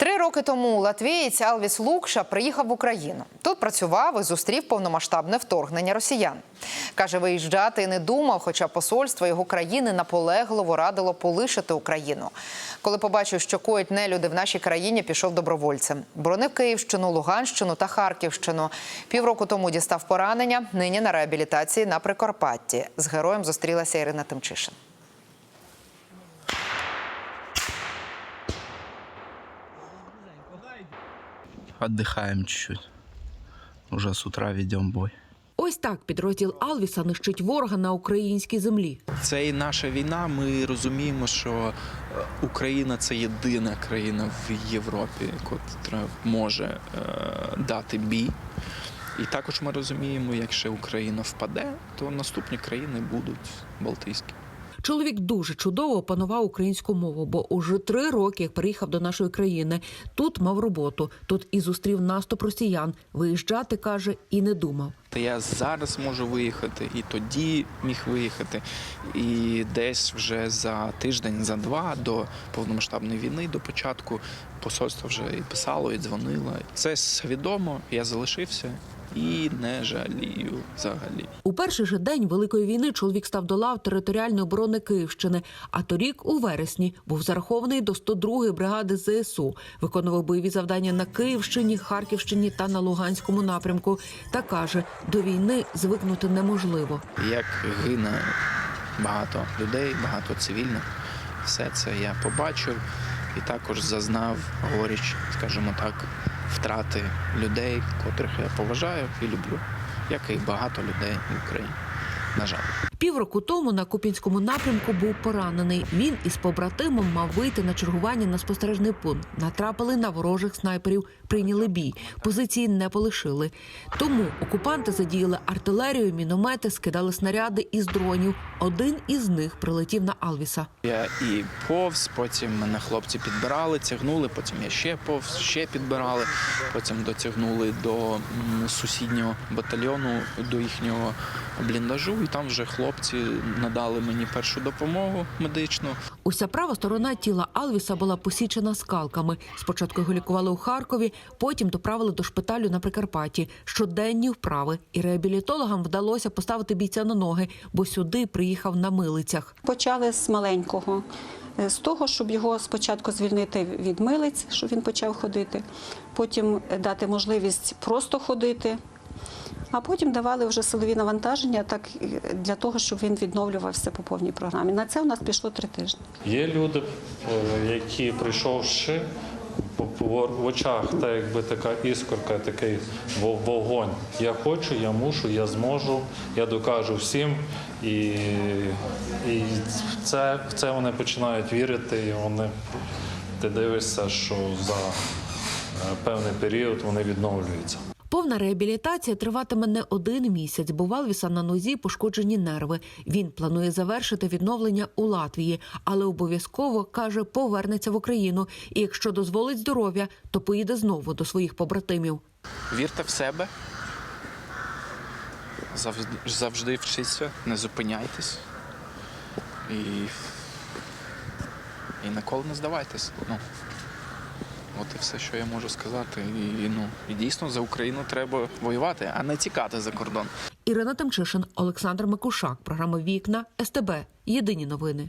Три роки тому латвієць Алвіс Лукша приїхав в Україну. Тут працював і зустрів повномасштабне вторгнення росіян. Каже, виїжджати не думав, хоча посольство його країни наполегливо радило полишити Україну. Коли побачив, що коїть нелюди в нашій країні, пішов добровольцем. Боронив Київщину, Луганщину та Харківщину. Півроку тому дістав поранення. Нині на реабілітації на Прикарпатті. З героєм зустрілася Ірина Тимчишин. Отдыхаем чуть-чуть. Уже с утра ведем бой. Ось так підрозділ Алвіса нищить ворога на українській землі. Це і наша війна. Ми розуміємо, що е, Україна це єдина країна в Європі, яка може е, дати бій. І також ми розуміємо, якщо Україна впаде, то наступні країни будуть Балтійські. Чоловік дуже чудово опанував українську мову, бо уже три роки як приїхав до нашої країни. Тут мав роботу, тут і зустрів наступ росіян. Виїжджати каже і не думав. Я зараз можу виїхати, і тоді міг виїхати. І десь вже за тиждень, за два до повномасштабної війни, до початку посольство вже і писало, і дзвонило. Це свідомо. Я залишився і не жалію взагалі. У перший же день великої війни чоловік став до лав територіальної оборони Київщини. А торік, у вересні, був зарахований до 102-ї бригади ЗСУ, виконував бойові завдання на Київщині, Харківщині та на Луганському напрямку. Та каже, до війни звикнути неможливо. Як гине багато людей, багато цивільних, все це я побачив і також зазнав горіч, скажімо так, втрати людей, котрих я поважаю і люблю, як і багато людей в Україні. На жаль. Півроку тому на Купінському напрямку був поранений. Він із побратимом мав вийти на чергування на спостережний пункт. Натрапили на ворожих снайперів, прийняли бій. Позиції не полишили. Тому окупанти задіяли артилерію, міномети, скидали снаряди із дронів. Один із них прилетів на Алвіса. Я і повз, потім мене хлопці підбирали, тягнули, потім я ще повз, ще підбирали, потім дотягнули до сусіднього батальйону, до їхнього бліндажу, і там вже хлопці надали мені першу допомогу медичну. Уся права сторона тіла Алвіса була посічена скалками. Спочатку його лікували у Харкові, потім доправили до шпиталю на Прикарпатті. Щоденні вправи. І реабілітологам вдалося поставити бійця на ноги, бо сюди приїхав на милицях. Почали з маленького, е, з того, щоб його спочатку звільнити від милиць, щоб він почав ходити, потім дати можливість просто ходити, а потім давали вже силові навантаження так для того, щоб він відновлювався по повній програмі. На це у нас пішло три тижні. Є люди, е, які прийшовши в очах, та якби така іскорка, такий вогонь. Я хочу, я мушу, я зможу, я докажу всім. І, і це, в це вони починають вірити, і вони ти дивишся, що за е, певний період вони відновлюються. Повна реабілітація триватиме не один місяць, бо в Алвіса на нозі пошкоджені нерви. Він планує завершити відновлення у Латвії, але обов'язково каже, повернеться в Україну. І якщо дозволить здоров'я, то поїде знову до своїх побратимів. Вірте в себе. Завжди, вчіться, не зупиняйтесь. І, і ніколи не здавайтесь. Ну, от і все, що я можу сказати. І, ну, і дійсно за Україну треба воювати, а не тікати за кордон. Ірина Тимчишин, Олександр Микушак. Програма Вікна СТБ. Єдині новини.